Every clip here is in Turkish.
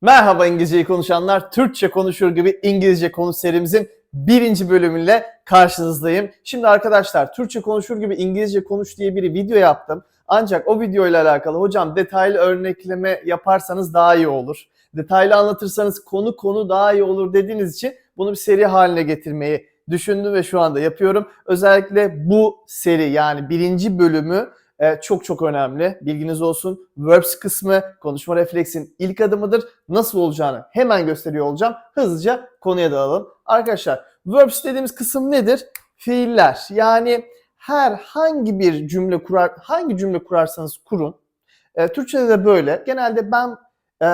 Merhaba İngilizceyi konuşanlar. Türkçe konuşur gibi İngilizce konuş serimizin birinci bölümüyle karşınızdayım. Şimdi arkadaşlar Türkçe konuşur gibi İngilizce konuş diye bir video yaptım. Ancak o videoyla alakalı hocam detaylı örnekleme yaparsanız daha iyi olur. Detaylı anlatırsanız konu konu daha iyi olur dediğiniz için bunu bir seri haline getirmeyi düşündüm ve şu anda yapıyorum. Özellikle bu seri yani birinci bölümü e, çok çok önemli. Bilginiz olsun. Verbs kısmı konuşma refleksin ilk adımıdır. Nasıl olacağını hemen gösteriyor olacağım. Hızlıca konuya dalalım. Arkadaşlar verbs dediğimiz kısım nedir? Fiiller. Yani herhangi bir cümle kurar, hangi cümle kurarsanız kurun. E, Türkçe'de de böyle. Genelde ben e,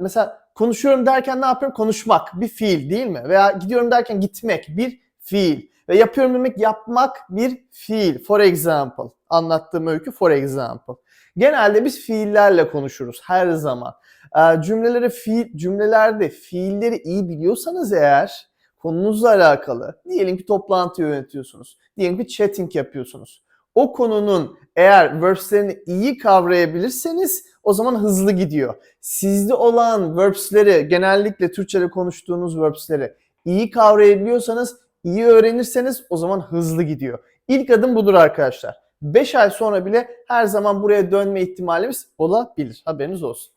mesela konuşuyorum derken ne yapıyorum? Konuşmak bir fiil değil mi? Veya gidiyorum derken gitmek bir fiil. Ve yapıyorum demek yapmak bir fiil. For example. Anlattığım öykü for example. Genelde biz fiillerle konuşuruz her zaman. Ee, cümleleri fiil, cümlelerde fiilleri iyi biliyorsanız eğer konunuzla alakalı diyelim ki toplantı yönetiyorsunuz. Diyelim ki chatting yapıyorsunuz. O konunun eğer verbslerini iyi kavrayabilirseniz o zaman hızlı gidiyor. Sizde olan verbsleri genellikle Türkçe'de konuştuğunuz verbsleri iyi kavrayabiliyorsanız iyi öğrenirseniz o zaman hızlı gidiyor. İlk adım budur arkadaşlar. 5 ay sonra bile her zaman buraya dönme ihtimalimiz olabilir. Haberiniz olsun.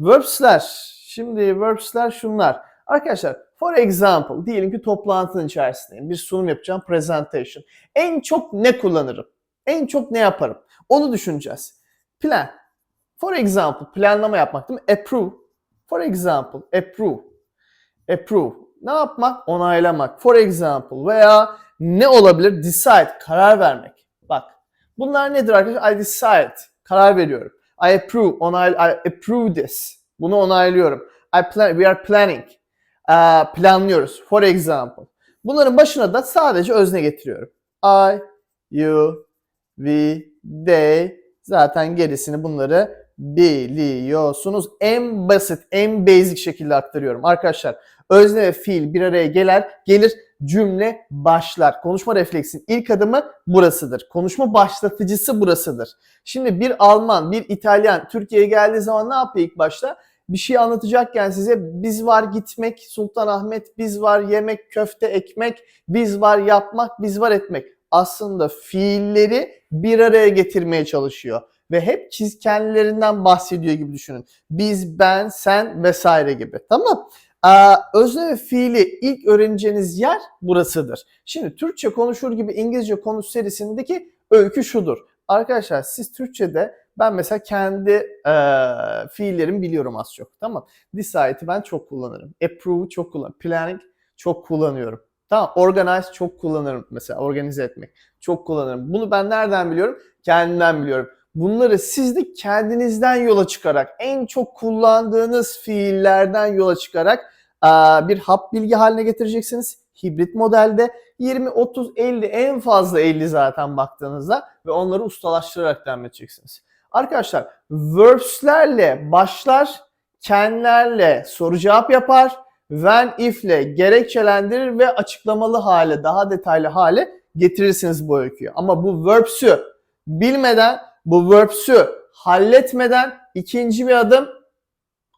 Verbs'ler. Şimdi verbs'ler şunlar. Arkadaşlar for example diyelim ki toplantının içerisindeyim. Bir sunum yapacağım. Presentation. En çok ne kullanırım? En çok ne yaparım? Onu düşüneceğiz. Plan. For example planlama yapmak değil mi? Approve. For example approve. Approve ne yapmak? Onaylamak. For example veya ne olabilir? Decide, karar vermek. Bak bunlar nedir arkadaşlar? I decide, karar veriyorum. I approve, onay, I approve this. Bunu onaylıyorum. I plan, we are planning. Uh, planlıyoruz. For example. Bunların başına da sadece özne getiriyorum. I, you, we, they. Zaten gerisini bunları biliyorsunuz. En basit, en basic şekilde aktarıyorum. Arkadaşlar özne ve fiil bir araya gelir, gelir cümle başlar. Konuşma refleksin ilk adımı burasıdır. Konuşma başlatıcısı burasıdır. Şimdi bir Alman, bir İtalyan Türkiye'ye geldiği zaman ne yapıyor ilk başta? Bir şey anlatacakken size biz var gitmek, Sultanahmet, biz var yemek, köfte, ekmek, biz var yapmak, biz var etmek. Aslında fiilleri bir araya getirmeye çalışıyor ve hep çiz kendilerinden bahsediyor gibi düşünün. Biz, ben, sen vesaire gibi. Tamam? Ee, özne ve fiili ilk öğreneceğiniz yer burasıdır. Şimdi Türkçe konuşur gibi İngilizce konuş serisindeki öykü şudur. Arkadaşlar siz Türkçe'de ben mesela kendi e, fiillerimi biliyorum az çok. Tamam. Decide'i ben çok kullanırım. Approve çok kullanırım. Planning çok kullanıyorum. Tamam. Organize çok kullanırım mesela. Organize etmek çok kullanırım. Bunu ben nereden biliyorum? Kendimden biliyorum. Bunları siz de kendinizden yola çıkarak, en çok kullandığınız fiillerden yola çıkarak bir hap bilgi haline getireceksiniz. Hibrit modelde 20, 30, 50 en fazla 50 zaten baktığınızda ve onları ustalaştırarak devam edeceksiniz. Arkadaşlar verbs'lerle başlar, kenlerle soru cevap yapar, when if'le gerekçelendirir ve açıklamalı hale, daha detaylı hale getirirsiniz bu öyküyü. Ama bu verbs'ü bilmeden, bu verbs'ü halletmeden ikinci bir adım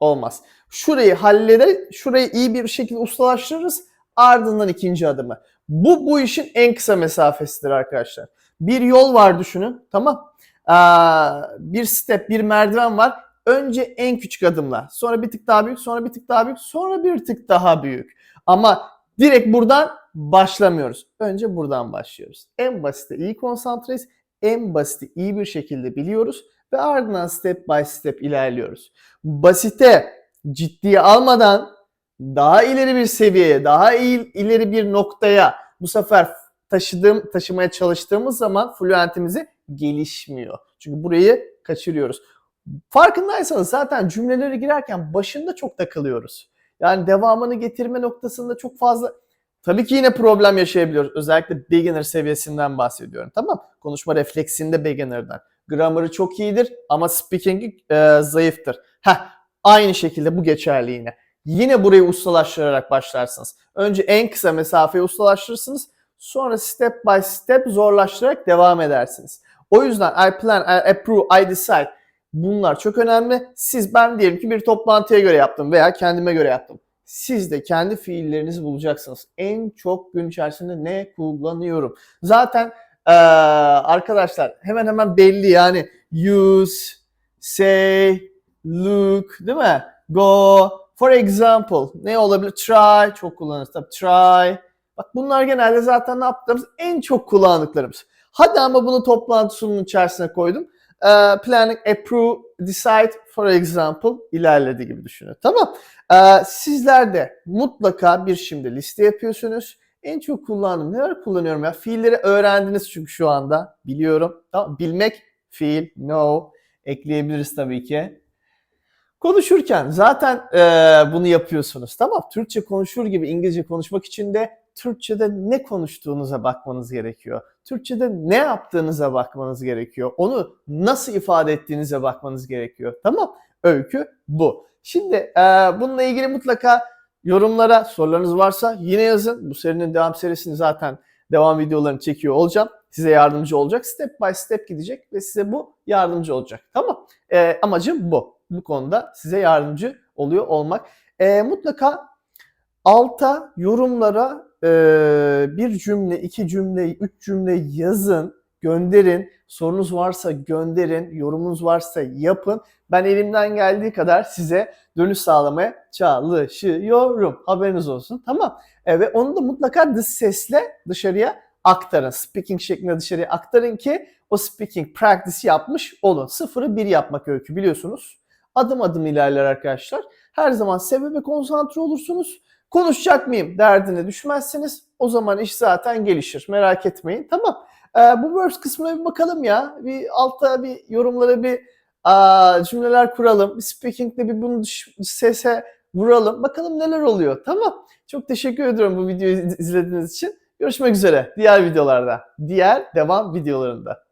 olmaz. Şurayı halleder, şurayı iyi bir şekilde ustalaştırırız. Ardından ikinci adımı. Bu bu işin en kısa mesafesidir arkadaşlar. Bir yol var düşünün, tamam? Ee, bir step, bir merdiven var. Önce en küçük adımla, sonra bir tık daha büyük, sonra bir tık daha büyük, sonra bir tık daha büyük. Ama direkt buradan başlamıyoruz. Önce buradan başlıyoruz. En basite iyi konsantreyiz, en basiti iyi bir şekilde biliyoruz ve ardından step by step ilerliyoruz. Basite ciddiye almadan daha ileri bir seviyeye, daha iyi, ileri bir noktaya bu sefer taşıdığım, taşımaya çalıştığımız zaman fluentimizi gelişmiyor. Çünkü burayı kaçırıyoruz. Farkındaysanız zaten cümlelere girerken başında çok takılıyoruz. Yani devamını getirme noktasında çok fazla tabii ki yine problem yaşayabiliyoruz. Özellikle beginner seviyesinden bahsediyorum. Tamam Konuşma refleksinde beginner'dan. Grammar'ı çok iyidir ama speaking'i e, zayıftır. Heh, aynı şekilde bu geçerli yine. Yine burayı ustalaştırarak başlarsınız. Önce en kısa mesafeyi ustalaştırırsınız. Sonra step by step zorlaştırarak devam edersiniz. O yüzden I plan, I approve, I decide. Bunlar çok önemli. Siz ben diyelim ki bir toplantıya göre yaptım veya kendime göre yaptım. Siz de kendi fiillerinizi bulacaksınız. En çok gün içerisinde ne kullanıyorum? Zaten eee, arkadaşlar hemen hemen belli yani use, say, look değil mi? Go, for example ne olabilir? Try çok kullanırız tabii. Try. Bak bunlar genelde zaten ne yaptığımız en çok kullandıklarımız. Hadi ama bunu toplantı sunumunun içerisine koydum. Ee, planning, approve, decide for example ilerledi gibi düşünün. Tamam. Ee, sizler de mutlaka bir şimdi liste yapıyorsunuz. En çok kullandığım neler kullanıyorum ya? Fiilleri öğrendiniz çünkü şu anda. Biliyorum. Tamam. Bilmek, fiil, know ekleyebiliriz tabii ki. Konuşurken zaten e, bunu yapıyorsunuz. Tamam. Türkçe konuşur gibi İngilizce konuşmak için de Türkçe'de ne konuştuğunuza bakmanız gerekiyor. Türkçe'de ne yaptığınıza bakmanız gerekiyor. Onu nasıl ifade ettiğinize bakmanız gerekiyor. Tamam. Öykü bu. Şimdi e, bununla ilgili mutlaka yorumlara sorularınız varsa yine yazın. Bu serinin devam serisini zaten devam videolarını çekiyor olacağım. Size yardımcı olacak. Step by step gidecek ve size bu yardımcı olacak. Tamam. E, amacım bu. Bu konuda size yardımcı oluyor olmak. E, mutlaka alta yorumlara e, bir cümle, iki cümle, üç cümle yazın, gönderin. Sorunuz varsa gönderin, yorumunuz varsa yapın. Ben elimden geldiği kadar size dönüş sağlamaya çalışıyorum. Haberiniz olsun. Tamam. E, ve onu da mutlaka dış sesle dışarıya aktarın. Speaking şeklinde dışarıya aktarın ki o speaking practice yapmış olun. Sıfırı bir yapmak öykü biliyorsunuz. Adım adım ilerler arkadaşlar. Her zaman sebebe konsantre olursunuz. Konuşacak mıyım derdine düşmezsiniz. O zaman iş zaten gelişir. Merak etmeyin. Tamam. Ee, bu words kısmına bir bakalım ya. Bir altta bir yorumlara bir aa, cümleler kuralım. Bir speaking'de bir bunu sese vuralım. Bakalım neler oluyor. Tamam. Çok teşekkür ediyorum bu videoyu iz- izlediğiniz için. Görüşmek üzere diğer videolarda. Diğer devam videolarında.